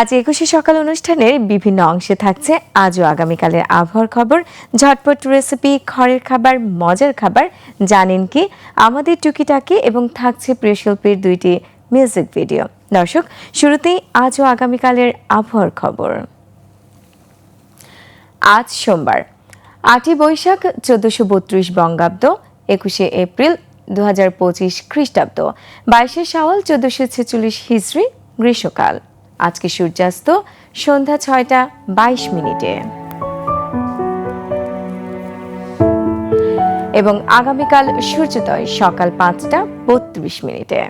আজ একুশে সকাল অনুষ্ঠানের বিভিন্ন অংশে থাকছে আজও আগামীকালের আবহাওয়ার খবর। ঝটপট রেসিপি, খড়ের খাবার, মজার খাবার, জানেন কি? আমাদের টুকিটাকি এবং থাকছে প্রিয় শিল্পীর দুইটি মিউজিক ভিডিও। দর্শক, শুরুতেই আজও আগামীকালের আবহাওয়ার খবর। আজ সোমবার, আটই বৈশাখ, চোদ্দশো বত্রিশ বঙ্গাব্দ, একুশে এপ্রিল দু হাজার পঁচিশ খ্রিস্টাব্দ, বাইশে শাওয়াল, চোদ্দশো ছেচল্লিশ হিজড়ি, গ্রীষ্মকাল। আজকে সূর্যাস্ত, সন্ধ্যা ছয়টা বাইশ মিনিটে। এবং আগামীকাল সূর্যোদয় সকাল পাঁচটা বত্রিশ মিনিটে।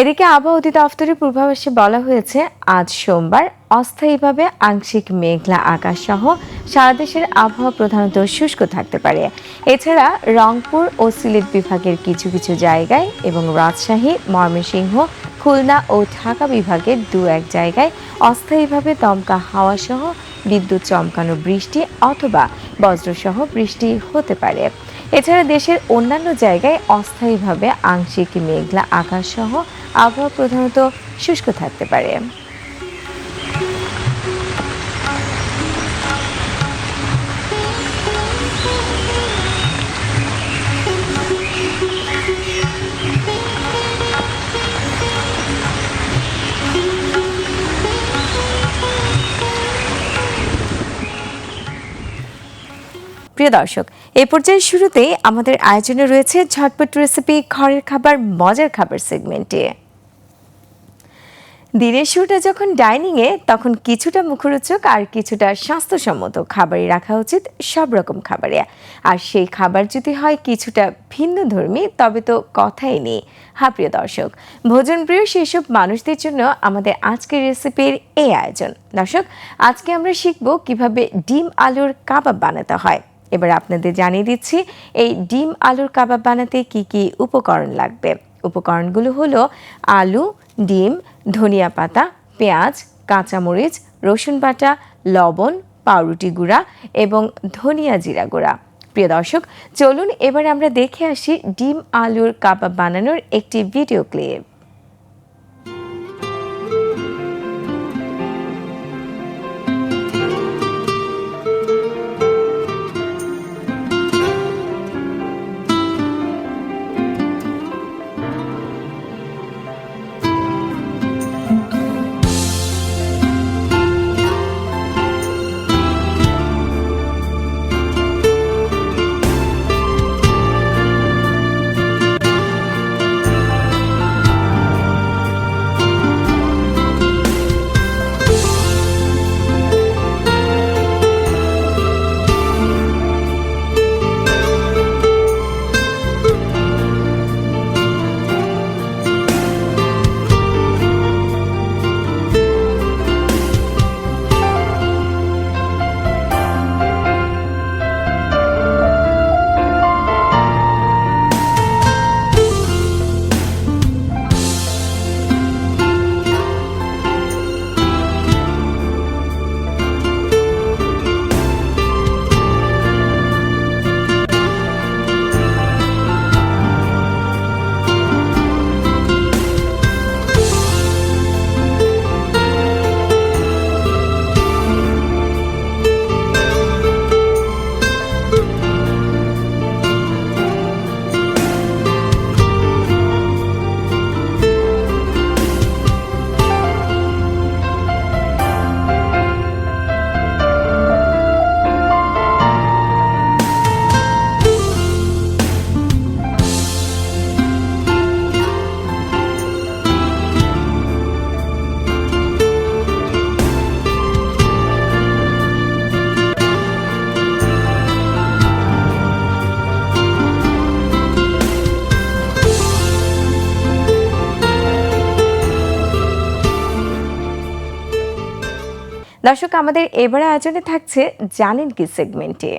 এদিকে আবহাওয়া অধিদপ্তরের পূর্বাভাসে বলা হয়েছে, আজ সোমবার অস্থায়ীভাবে আংশিক মেঘলা আকাশ সহ সারা দেশের আবহাওয়া প্রধানত শুষ্ক থাকতে পারে। এছাড়া রংপুর ও সিলেট বিভাগের কিছু কিছু জায়গায় এবং রাজশাহী, ময়মনসিংহ খুলনা ও ঢাকা বিভাগের দু এক জায়গায় অস্থায়ীভাবে দমকা হাওয়া সহ বিদ্যুৎ চমকানো বৃষ্টি অথবা বজ্রসহ বৃষ্টি হতে পারে। এছাড়া দেশের অন্যান্য জায়গায় অস্থায়ীভাবে আংশিক মেঘলা আকাশ সহ আবহাওয়া প্রধানত শুষ্ক থাকতে পারে। প্রিয় দর্শক এই পর্যায়ে শুরুতেই আমাদের আয়োজনে রয়েছে ঝটপট রেসিপি ঘরের খাবার, মজার খাবার সেগমেন্টে দিনের শুরুটা যখন ডাইনিংয়ে তখন কিছুটা মুখরোচক আর কিছুটা স্বাস্থ্যসম্মত খাবারই রাখা উচিত সব রকম খাবারে। আর সেই খাবার যদি হয় কিছুটা ভিন্ন ধর্মী, তবে তো কথাই নেই। হ্যাঁ প্রিয় দর্শক ভোজনপ্রিয় সেসব মানুষদের জন্য আমাদের আজকের রেসিপির এই আয়োজন। দর্শক, আজকে আমরা শিখব কীভাবে ডিম আলুর কাবাব বানাতে হয়। এবার আপনাদের জানিয়ে দিচ্ছি, এই ডিম আলুর কাবাব বানাতে কি কি উপকরণ লাগবে? উপকরণগুলো হলো আলু, ডিম, ধনিয়া পাতা, পেঁয়াজ, কাঁচামরিচ, রসুন বাটা, লবণ, পাউরুটি গুঁড়া এবং ধনিয়া জিরা গুঁড়া। প্রিয় দর্শক, চলুন এবার আমরা দেখে আসি ডিম আলুর কাবাব বানানোর একটি ভিডিও ক্লিপ। দর্শক, আমাদের এবার আয়োজনে থাকছে জানেন কি সেগমেন্টে।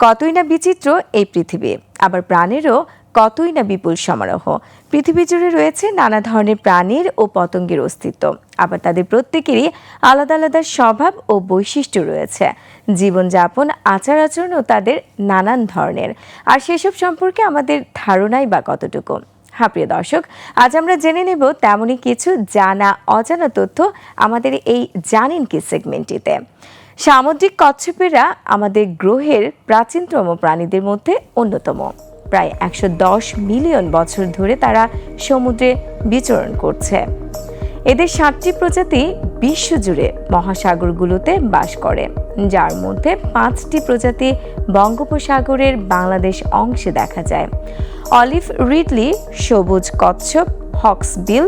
কতই না বিচিত্র এই পৃথিবী, আবার প্রাণেরও কতই না বিপুল সমারোহ। পৃথিবী জুড়ে রয়েছে নানা ধরনের প্রাণীর ও পতঙ্গের অস্তিত্ব, আবার তাদের প্রত্যেকেরই আলাদা আলাদা স্বভাব ও বৈশিষ্ট্য রয়েছে। জীবনযাপন আচার আচরণও তাদের নানান ধরনের। আর সেসব সম্পর্কে আমাদের ধারণাই বা কতটুকু? হ্যাঁ প্রিয় দর্শক, আজ আমরা জেনে নেব তেমনই কিছু জানা অজানা তথ্য আমাদের এই জানেন কি সেগমেন্টটিতে। সামুদ্রিক কচ্ছপেরা আমাদের গ্রহের প্রাচীনতম প্রাণীদের মধ্যে অন্যতম। প্রায় একশো দশ মিলিয়ন বছর ধরে তারা সমুদ্রে বিচরণ করছে। এদের সাতটি প্রজাতি বিশ্বজুড়ে মহাসাগরগুলোতে বাস করে, যার মধ্যে পাঁচটি প্রজাতি বঙ্গোপসাগরের বাংলাদেশ অংশে দেখা যায়। অলিভ রিডলি, সবুজ কচ্ছপ, হক্সবিল,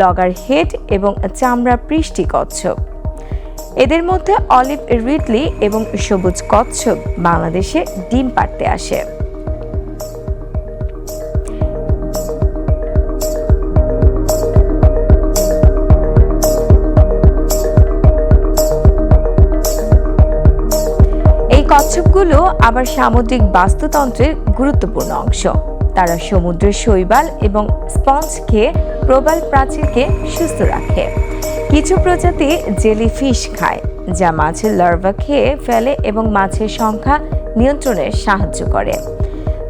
লগার হেড এবং চামড়া পৃষ্টি কচ্ছপ। এদের মধ্যে অলিভ রিডলি এবং সবুজ কচ্ছপ বাংলাদেশে ডিম পাড়তে আসে। কচ্ছপগুলো আবার সামুদ্রিক বাস্তুতন্ত্রের গুরুত্বপূর্ণ অংশ। তারা সমুদ্রের শৈবাল এবং স্পঞ্জ খেয়ে প্রবাল প্রাচীরকে সুস্থ রাখে। কিছু প্রজাতি জেলিফিশ খায়, যা মাছের লার্ভা খেয়ে ফেলে এবং মাছের সংখ্যা নিয়ন্ত্রণে সাহায্য করে।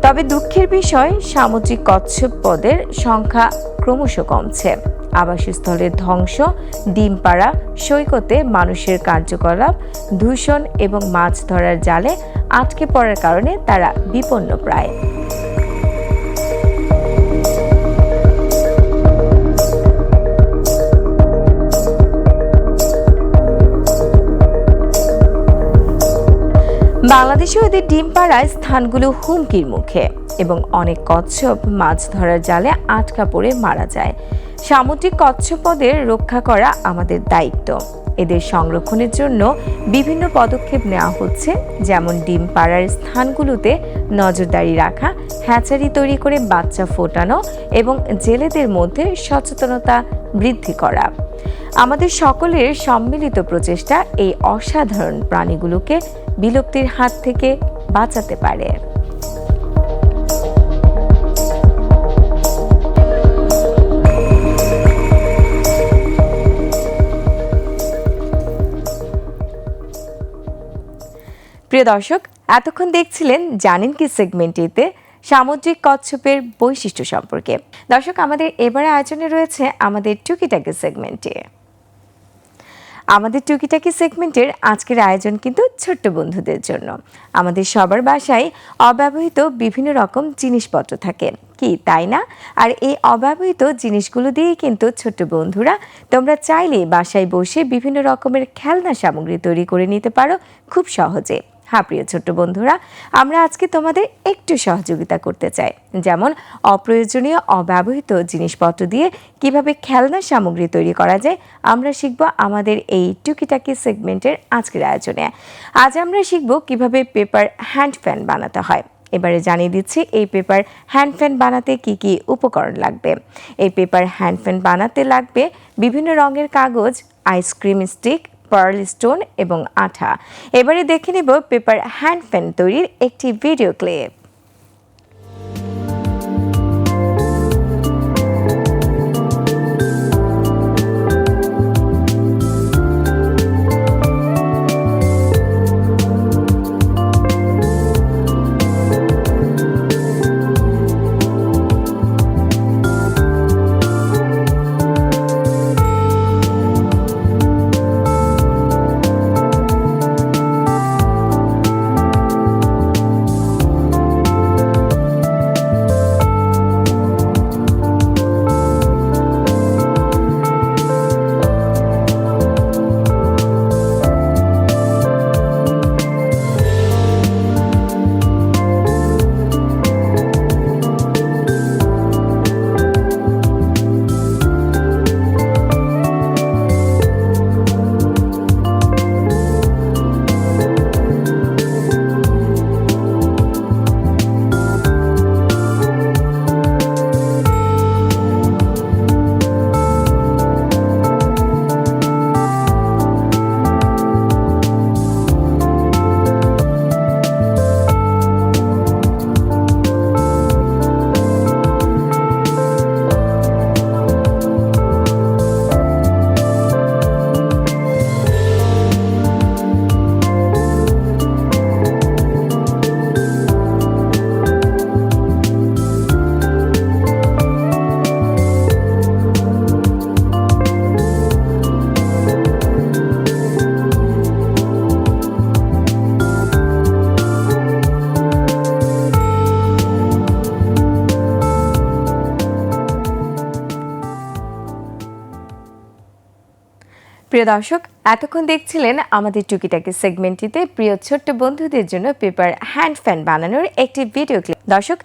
তবে দুঃখের বিষয়, সামুদ্রিক কচ্ছপ পদের সংখ্যা ক্রমশ কমছে। আবাসস্থলের ধ্বংস, ডিম পাড়া, সৈকতে মানুষের কার্যকলাপ, দূষণ এবং মাছ ধরার জালে আটকে পড়ার কারণে তারা বিপন্ন প্রায় বাংলাদেশে ওদের ডিম পাড়ায় স্থানগুলো হুমকির মুখে এবং অনেক কচ্ছপ মাছ ধরার জালে আটকা পড়ে মারা যায়। সামুদ্রিক কচ্ছপদের রক্ষা করা আমাদের দায়িত্ব। এদের সংরক্ষণের জন্য বিভিন্ন পদক্ষেপ নেওয়া হচ্ছে, যেমন ডিম পাড়ার স্থানগুলোতে নজরদারি রাখা, হ্যাচারি তৈরি করে বাচ্চা ফোটানো এবং জেলেদের মধ্যে সচেতনতা বৃদ্ধি করা। আমাদের সকলের সম্মিলিত প্রচেষ্টা এই অসাধারণ প্রাণীগুলোকে বিলুপ্তির হাত থেকে বাঁচাতে পারে। প্রিয় দর্শক, এতক্ষণ দেখছিলেন জানেন কি সেগমেন্টটিতে সামুদ্রিক কচ্ছপের বৈশিষ্ট্য সম্পর্কে। দর্শক, আমাদের এবারে আয়োজনে রয়েছে আমাদের টুকিটাকি সেগমেন্টে আমাদের টুকিটাকি সেগমেন্টের আজকের আয়োজন কিন্তু ছোট্ট বন্ধুদের জন্য। আমাদের সবার বাসায় অব্যবহৃত বিভিন্ন রকম জিনিসপত্র থাকে। কি, তাই না? আর এই অব্যবহৃত জিনিসগুলো দিয়েই কিন্তু ছোট্ট বন্ধুরা তোমরা চাইলে বাসায় বসে বিভিন্ন রকমের খেলনা সামগ্রী তৈরি করে নিতে পারো খুব সহজে। হ্যাঁ প্রিয় ছোট্ট বন্ধুরা, আমরা আজকে তোমাদের একটু সহযোগিতা করতে চাই। যেমন অপ্রয়োজনীয়, অব্যবহৃত জিনিসপত্র দিয়ে কীভাবে খেলনা সামগ্রী তৈরি করা যায়, আমরা শিখব আমাদের এই টুকিটাকি সেগমেন্টের আজকের আয়োজনে। আজ আমরা শিখব কীভাবে পেপার হ্যান্ড ফ্যান বানাতে হয়। এবারে জানিয়ে দিচ্ছি, এই পেপার হ্যান্ড ফ্যান বানাতে কি কি উপকরণ লাগবে? এই পেপার হ্যান্ড ফ্যান বানাতে লাগবে বিভিন্ন রঙের কাগজ, আইসক্রিম স্টিক পার্ল স্টোন এবং আঠা। এবারে দেখে নেব পেপার হ্যান্ড ফ্যান তৈরির একটি ভিডিও ক্লিপ প্রিয় দর্শক, এতক্ষণ দেখছিলেন আমাদের টুকিটাকে সেগমেন্টটিতে প্রিয় ছোট্ট বন্ধুদের জন্য পেপার হ্যান্ড ফ্যান বানানোর একটি ভিডিও ক্লিপ। দর্শক,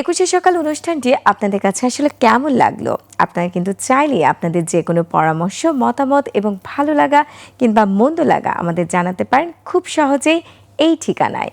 একুশে সকাল অনুষ্ঠানটি আপনাদের কাছে আসলে কেমন লাগল? আপনারা কিন্তু চাইলে আপনাদের যে কোনো পরামর্শ, মতামত এবং ভালো লাগা কিংবা মন্দ লাগা আমাদের জানাতে পারেন খুব সহজেই এই ঠিকানায়।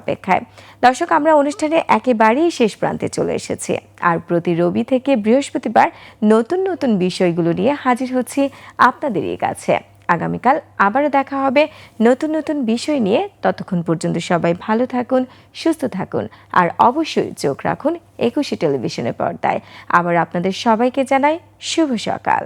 অপেক্ষায়। দর্শক, আমরা অনুষ্ঠানে একেবারেই শেষ প্রান্তে চলে এসেছি। আর প্রতি রবি থেকে বৃহস্পতিবার নতুন নতুন বিষয়গুলো নিয়ে হাজির হচ্ছি আপনাদেরই কাছে। আগামীকাল আবারও দেখা হবে নতুন নতুন বিষয় নিয়ে। ততক্ষণ পর্যন্ত সবাই ভালো থাকুন, সুস্থ থাকুন, আর অবশ্যই চোখ রাখুন একুশে টেলিভিশনের পর্দায়। আবার আপনাদের সবাইকে জানাই শুভ সকাল।